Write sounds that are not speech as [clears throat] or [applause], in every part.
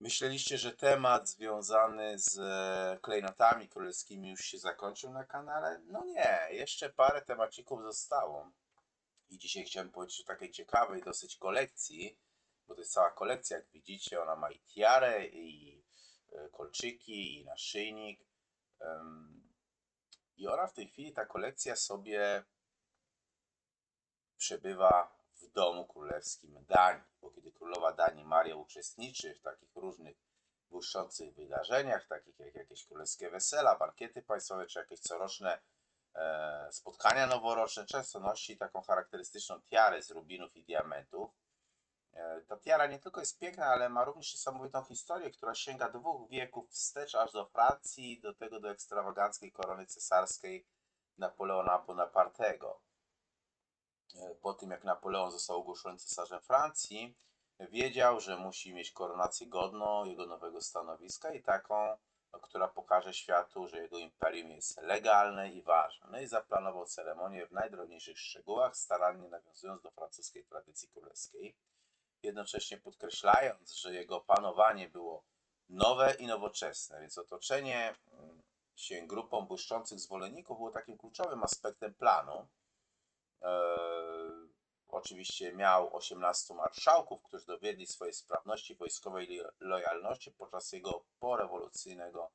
Myśleliście, że temat związany z e, klejnotami królewskimi już się zakończył na kanale? No nie, jeszcze parę temacików zostało. I dzisiaj chciałem powiedzieć o takiej ciekawej dosyć kolekcji, bo to jest cała kolekcja, jak widzicie, ona ma i tiarę, i e, kolczyki, i naszyjnik. I ona w tej chwili, ta kolekcja sobie przebywa w domu królewskim Danii, bo kiedy królowa Danii Maria uczestniczy w takich różnych błyszczących wydarzeniach, takich jak jakieś królewskie wesela, bankiety państwowe, czy jakieś coroczne e, spotkania noworoczne, często nosi taką charakterystyczną tiarę z rubinów i diamentów. E, ta tiara nie tylko jest piękna, ale ma również niesamowitą historię, która sięga dwóch wieków wstecz aż do Francji, do tego do ekstrawaganckiej korony cesarskiej Napoleona Bonapartego. E, po tym jak Napoleon został ogłoszony cesarzem Francji, wiedział, że musi mieć koronację godną jego nowego stanowiska i taką, która pokaże światu, że jego imperium jest legalne i ważne. No i zaplanował ceremonię w najdrobniejszych szczegółach, starannie nawiązując do francuskiej tradycji królewskiej, jednocześnie podkreślając, że jego panowanie było nowe i nowoczesne, więc otoczenie mm, się grupą błyszczących zwolenników było takim kluczowym aspektem planu. Eee, oczywiście miał 18 marszałków, którzy dowiedli swojej sprawności wojskowej lojalności podczas jego porewolucyjnego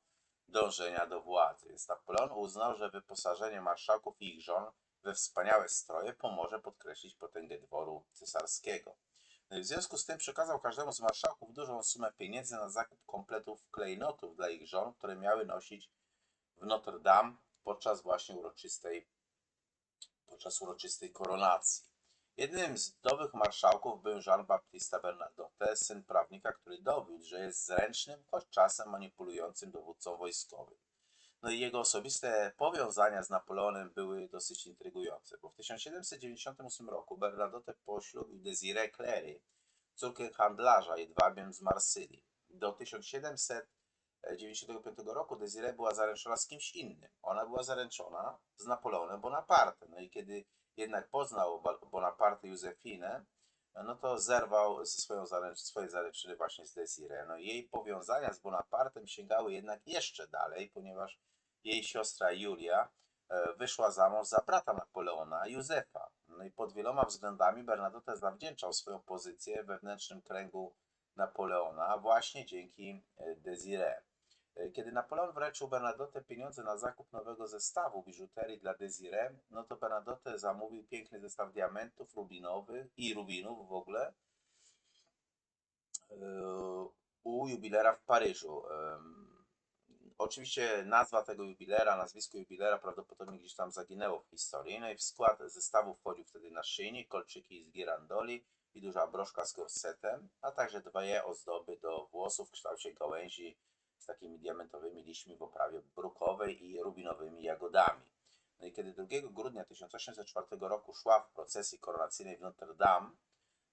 dążenia do władzy. Więc Napoleon uznał, że wyposażenie marszałków i ich żon we wspaniałe stroje pomoże podkreślić potęgę dworu cesarskiego. W związku z tym przekazał każdemu z marszałków dużą sumę pieniędzy na zakup kompletów klejnotów dla ich żon, które miały nosić w Notre Dame podczas właśnie uroczystej podczas uroczystej koronacji. Jednym z nowych marszałków był Jean-Baptiste Bernadotte, syn prawnika, który dowiódł, że jest zręcznym, choć czasem manipulującym dowódcą wojskowym. No i jego osobiste powiązania z Napoleonem były dosyć intrygujące, bo w 1798 roku Bernadotte poślubił Desiree Clary, córkę handlarza jedwabiem z Marsylii. Do 1795 roku Desiree była zaręczona z kimś innym. Ona była zaręczona z Napoleonem Bonaparte. No i kiedy jednak poznał Bonaparte Józefinę, no to zerwał ze swoją zaręcz swoje zaręczyny właśnie z Desiree. No jej powiązania z Bonapartem sięgały jednak jeszcze dalej, ponieważ jej siostra Julia e, wyszła za mąż za brata Napoleona, Józefa. No i pod wieloma względami Bernadotte zawdzięczał swoją pozycję wewnętrznym kręgu Napoleona właśnie dzięki e, Desiree. E, kiedy Napoleon wręczył Bernadotte pieniądze na zakup nowego zestawu biżuterii dla Desiree, no to Bernadotte zamówił piękny zestaw diamentów rubinowych i rubinów w ogóle u jubilera w Paryżu. Oczywiście nazwa tego jubilera, nazwisko jubilera prawdopodobnie gdzieś tam zaginęło w historii. No i w skład zestawu wchodził wtedy naszyjnik, kolczyki z girandoli i duża broszka z gorsetem, a także dwie ozdoby do włosów w kształcie gałęzi z takimi diamentowymi liśćmi w oprawie brukowej i rubinowymi jagodami. No i kiedy 2 grudnia 1804 roku szła w procesji koronacyjnej w Notre Dame,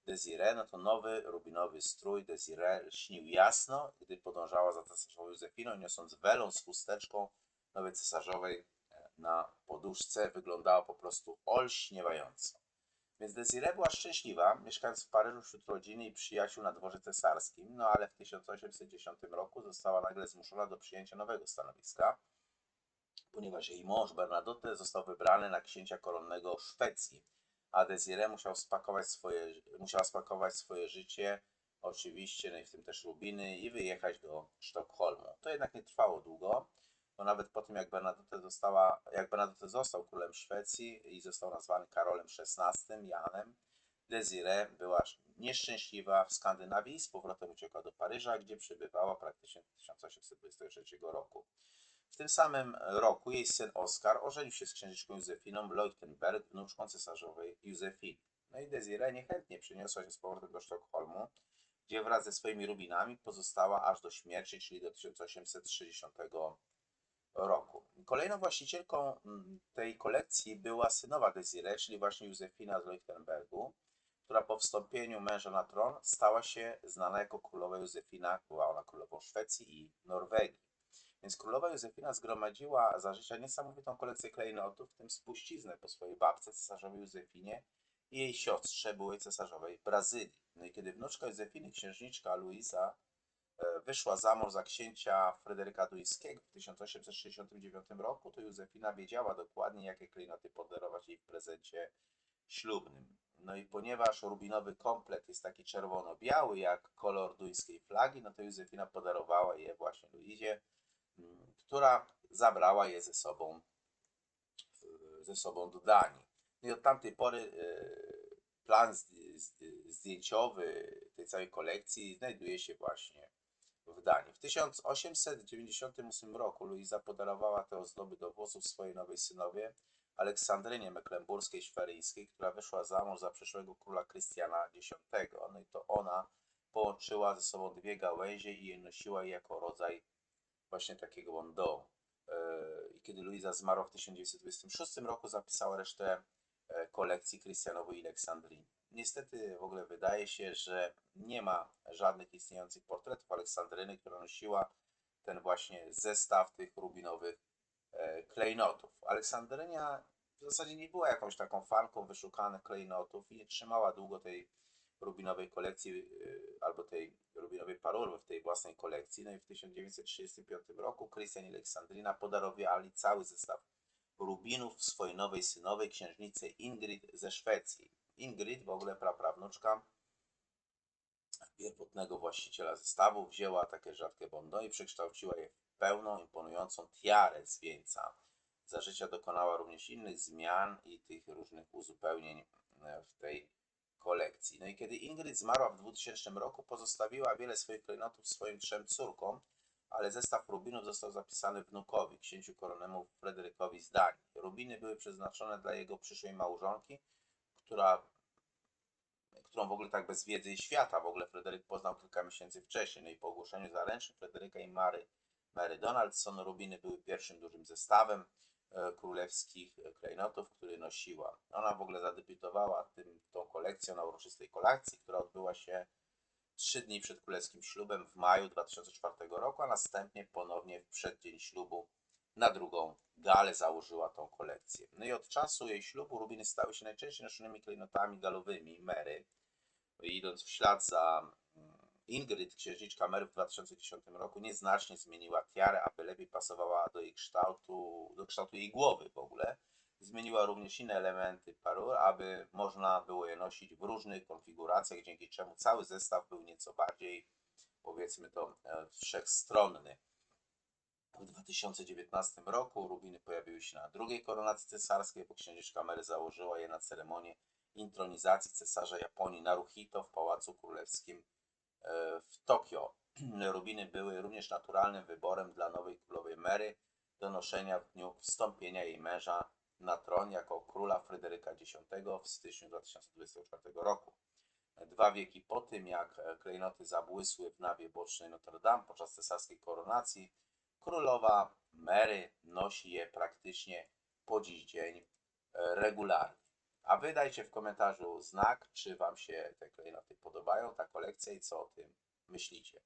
Desiree, no to nowy rubinowy strój Desiree śnił jasno, gdy podążała za cesarzową Józefiną, niosąc welon z chusteczką nowej cesarzowej e, na poduszce. Wyglądała po prostu olśniewająco. Więc Desiree była szczęśliwa, mieszkając w Paryżu wśród rodziny i przyjaciół na dworze cesarskim, no ale w 1810 roku została nagle zmuszona do przyjęcia nowego stanowiska, ponieważ jej mąż Bernadotte został wybrany na księcia koronnego Szwecji a Desiree musiał spakować swoje, musiała spakować swoje życie, oczywiście, no i w tym też Rubiny, i wyjechać do Sztokholmu. To jednak nie trwało długo, bo nawet po tym, jak Bernadotte, została, jak Bernadotte został królem Szwecji i został nazwany Karolem XVI, Janem, Desiree była nieszczęśliwa w Skandynawii i z powrotem uciekła do Paryża, gdzie przebywała praktycznie do 1823 roku. W tym samym roku jej syn Oskar ożenił się z księżniczką Józefiną Leuchtenberg, wnuczką cesarzowej Józefiny. No i Desiree niechętnie przeniosła się z powrotem do Sztokholmu, gdzie wraz ze swoimi rubinami pozostała aż do śmierci, czyli do 1860 roku. Kolejną właścicielką mm, tej kolekcji była synowa Desiree, czyli właśnie Józefina z Leuchtenbergu, która po wstąpieniu męża na tron stała się znana jako królowa Józefina, była ona królową Szwecji i Norwegii. Więc królowa Józefina zgromadziła za życia niesamowitą kolekcję klejnotów, w tym spuściznę po swojej babce cesarzowej Józefinie i jej siostrze byłej cesarzowej Brazylii. No i kiedy wnuczka Józefiny, księżniczka Luisa, wyszła za mąż za księcia Fryderyka Duńskiego w 1869 roku, to Józefina wiedziała dokładnie, jakie klejnoty podarować jej w prezencie ślubnym. No i ponieważ rubinowy komplet jest taki czerwono-biały, jak kolor duńskiej flagi, no to Józefina podarowała je właśnie Luizie, mm, która zabrała je ze sobą, e, ze sobą do Danii. No i od tamtej pory e, plan zd- zd- zdjęciowy tej całej kolekcji znajduje się właśnie w Danii. W 1898 roku Luiza podarowała te ozdoby do włosów swojej nowej synowie, Aleksandrynie Mecklenburskiej Szweryjskiej, która wyszła za mąż za przyszłego króla Krystiana X. No i to ona połączyła ze sobą dwie gałęzie i je nosiła jako rodzaj właśnie takiego bandeau. E, I kiedy Luiza zmarła w 1926 roku, zapisała resztę e, kolekcji Krystianowej i Aleksandrii. Niestety w ogóle wydaje się, że nie ma żadnych istniejących portretów Aleksandryny, która nosiła ten właśnie zestaw tych rubinowych e, klejnotów. Aleksandrynia w zasadzie nie była jakąś taką fanką wyszukanych klejnotów i nie trzymała długo tej rubinowej kolekcji e, albo tej rubinowej parurwy w tej własnej kolekcji. No i w 1935 roku Krystian i Aleksandrina podarowali cały zestaw rubinów swojej nowej synowej, księżnicy Ingrid ze Szwecji. Ingrid, w ogóle praprawnuczka pierwotnego właściciela zestawu, wzięła takie rzadkie bondo i przekształciła je w pełną, imponującą tiarę z wieńca. Za życia dokonała również innych zmian i tych różnych uzupełnień e, w tej kolekcji. No i kiedy Ingrid zmarła w 2000 roku, pozostawiła wiele swoich klejnotów swoim trzem córkom, ale zestaw rubinów został zapisany wnukowi, księciu koronemu Fryderykowi z Danii. Rubiny były przeznaczone dla jego przyszłej małżonki, która, którą w ogóle tak bez wiedzy i świata w ogóle Fryderyk poznał kilka miesięcy wcześniej. No i po ogłoszeniu zaręczyn Fryderyka i Mary, Mary Donaldson rubiny były pierwszym dużym zestawem e, królewskich klejnotów, który nosiła. Ona w ogóle zadebiutowała tym, tą kolekcją na uroczystej kolacji, która odbyła się trzy dni przed królewskim ślubem w maju 2004 roku, a następnie ponownie w przeddzień ślubu na drugą galę założyła tą kolekcję. No i od czasu jej ślubu rubiny stały się najczęściej noszonymi klejnotami galowymi Mary. Idąc w ślad za mm, Ingrid, księżniczka Mary w 2010 roku nieznacznie zmieniła tiarę, aby lepiej pasowała do jej kształtu, do kształtu jej głowy w ogóle. Zmieniła również inne elementy parur, aby można było je nosić w różnych konfiguracjach, dzięki czemu cały zestaw był nieco bardziej, powiedzmy to, e, wszechstronny. W 2019 roku rubiny pojawiły się na drugiej koronacji cesarskiej, bo księżniczka Mary założyła je na ceremonię intronizacji cesarza Japonii Naruhito w Pałacu Królewskim e, w Tokio. [clears throat] Rubiny były również naturalnym wyborem dla nowej królowej Mary do noszenia w dniu wstąpienia jej męża na tron jako króla Fryderyka X w styczniu 2024 roku. Dwa wieki po tym, jak e, klejnoty zabłysły w nawie bocznej Notre Dame podczas cesarskiej koronacji, królowa Mary nosi je praktycznie po dziś dzień e, regularnie. A wy dajcie w komentarzu znak, czy wam się te klejnoty podobają, ta kolekcja i co o tym myślicie.